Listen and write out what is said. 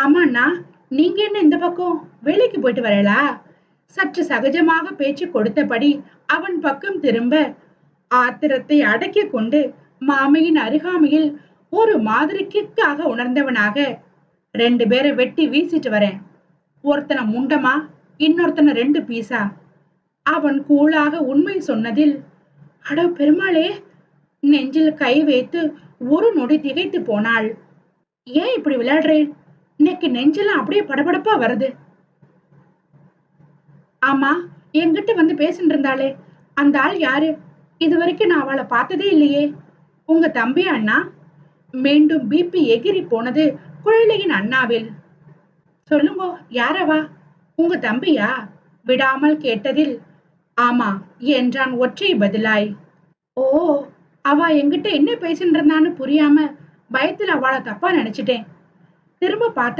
ஆமாண்ணா நீங்க என்ன இந்த பக்கம் வேலைக்கு போயிட்டு வரலா? சற்று சகஜமாக பேச்சு கொடுத்தபடி அவன் பக்கம் திரும்ப ஆத்திரத்தை அடக்கி கொண்டு மாமியின் அருகாமையில் ஒரு மாதிரி கிக்காக உணர்ந்தவனாக ரெண்டு பேரை வெட்டி வீசிட்டு வரேன். ஒருத்தனை முண்டமா இன்னொருத்தனை ரெண்டு பீஸா அவன் கூலாக உண்மை சொன்னதில் அட பெருமாளே நெஞ்சில் கை வைத்து ஒரு நொடி திகைத்து போனாள். ஏன் இப்படி விளையாடுறேன்? இன்னைக்கு நெஞ்செல்லாம் அப்படியே படபடப்பா வருது. ஆமா என்கிட்ட வந்து பேசிட்டு இருந்தாளே. அந்த ஆள் யாரு? இது வரைக்கும் நான் அவளை பார்த்ததே இல்லையே. உங்க தம்பி அண்ணா? மீண்டும் பிபி எகிரி போனது குழந்தையின் அண்ணாவில். சொல்லுங்க யாரவா? உங்க தம்பியா? விடாமல் கேட்டதில் ஆமா என்றான் ஒற்றை பதிலாய். ஓ அவ என்கிட்ட என்ன பேசிட்டு இருந்தான்னு புரியாம பயத்தில் அவளை தப்பா நினைச்சிட்டேன். திரும்ப பார்த்தா